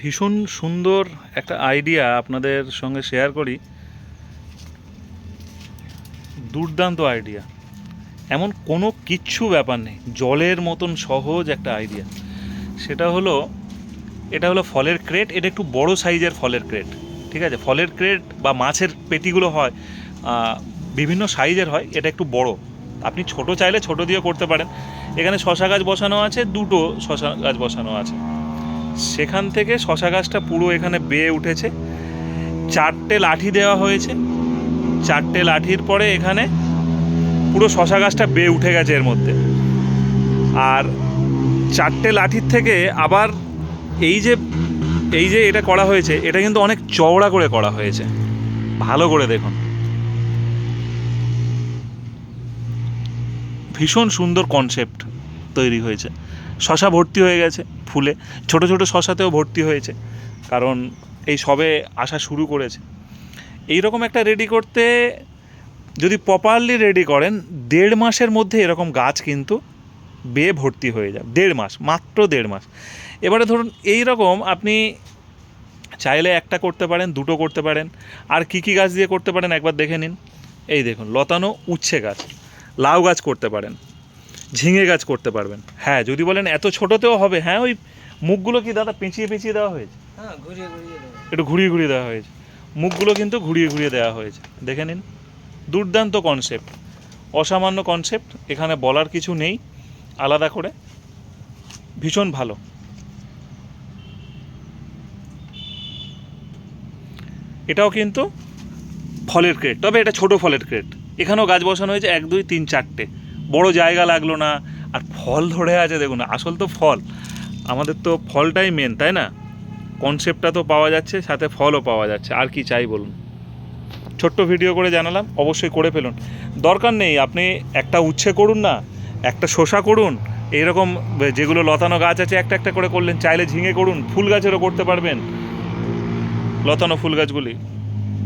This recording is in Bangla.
ভীষণ সুন্দর একটা আইডিয়া আপনাদের সঙ্গে শেয়ার করি। দুর্দান্ত আইডিয়া এমন কোনো কিচ্ছু ব্যাপার নেই। জলের মতন সহজ একটা আইডিয়া সেটা হলো, এটা হলো ফলের ক্রেট এটা একটু বড় সাইজের ফলের ক্রেট ঠিক আছে? ফলের ক্রেট বা মাছের পেটিগুলো হয় বিভিন্ন সাইজের হয়, এটা একটু বড়। আপনি ছোট চাইলে ছোট দিয়ে করতে পারেন। এখানে শশা গাছ বসানো আছে, দুটো শশা গাছ বসানো আছে। সেখান থেকে শশা গাছটা পুরো এখানে বেয়ে উঠেছে। চারটে লাঠি দেওয়া হয়েছে। চারটে লাঠির পরে এখানে পুরো শশা গাছটা বেয়ে উঠে গেছে এর মধ্যে। আর চারটে লাঠির থেকে আবার এই যে এই যে এটা করা হয়েছে, এটা কিন্তু অনেক চওড়া করে করা হয়েছে। ভালো করে দেখুন। ভীষণ সুন্দর কনসেপ্ট তৈরি হয়েছে। শশা ভর্তি হয়ে গেছে ফুলে। ছোট ছোট শশাতেও ভর্তি হয়েছে, কারণ এই সবে আসা শুরু করেছে। এই রকম একটা রেডি করতে যদি প্রপারলি রেডি করেন, দেড় মাসের মধ্যে এরকম গাছ কিন্তু বেয়ে ভর্তি হয়ে যাবে। দেড় মাস, মাত্র দেড় মাস। এবারে ধরুন এই রকম আপনি চাইলে একটা করতে পারেন, দুটো করতে পারেন। আর কি কি গাছ দিয়ে করতে পারেন একবার দেখে নিন। এই দেখুন, লতানো উচ্ছে গাছ, লাউ গাছ করতে পারেন। ঝিঙে গাছ করতে পারবেন। হ্যাঁ যদি বলেন এত ছোটোতেও হবে হ্যাঁ ওই মুখগুলো কি দাদা পেঁচিয়ে পেঁচিয়ে দেওয়া হয়েছে? হ্যাঁ ঘুরিয়ে ঘুরিয়ে একটু ঘুরিয়ে ঘুরিয়ে দেওয়া হয়েছে। মুখগুলো কিন্তু ঘুরিয়ে ঘুরিয়ে দেওয়া হয়েছে। দেখে নিন দুর্দান্ত কনসেপ্ট অসামান্য কনসেপ্ট এখানে বলার কিছু নেই আলাদা করে ভীষণ ভালো। এটাও কিন্তু ফলের ক্রেট তবে এটা ছোট ফলের ক্রেট এখানেও গাছ বসানো হয়েছে এক দুই তিন চারটে। বড় জায়গা লাগল না। আর ফল ধরে আছে দেখুন, আসল তো ফল। আমাদের তো ফলটাই মেন তাই না? কনসেপ্টটা তো পাওয়া যাচ্ছে, সাথে ফলও পাওয়া যাচ্ছে। আর কি চাই বলুন? ছোট্ট ভিডিও করে জানালাম, অবশ্যই করে ফেলুন। দরকার নেই, আপনি একটা উচ্ছে করুন না, একটা শসা করুন, এইরকম, যেগুলো লতানো গাছ আছে, একটা একটা করে করলেন, চাইলে ঝিঙে করুন, ফুল গাছেরও করতে পারবেন। লতানো ফুল গাছগুলি।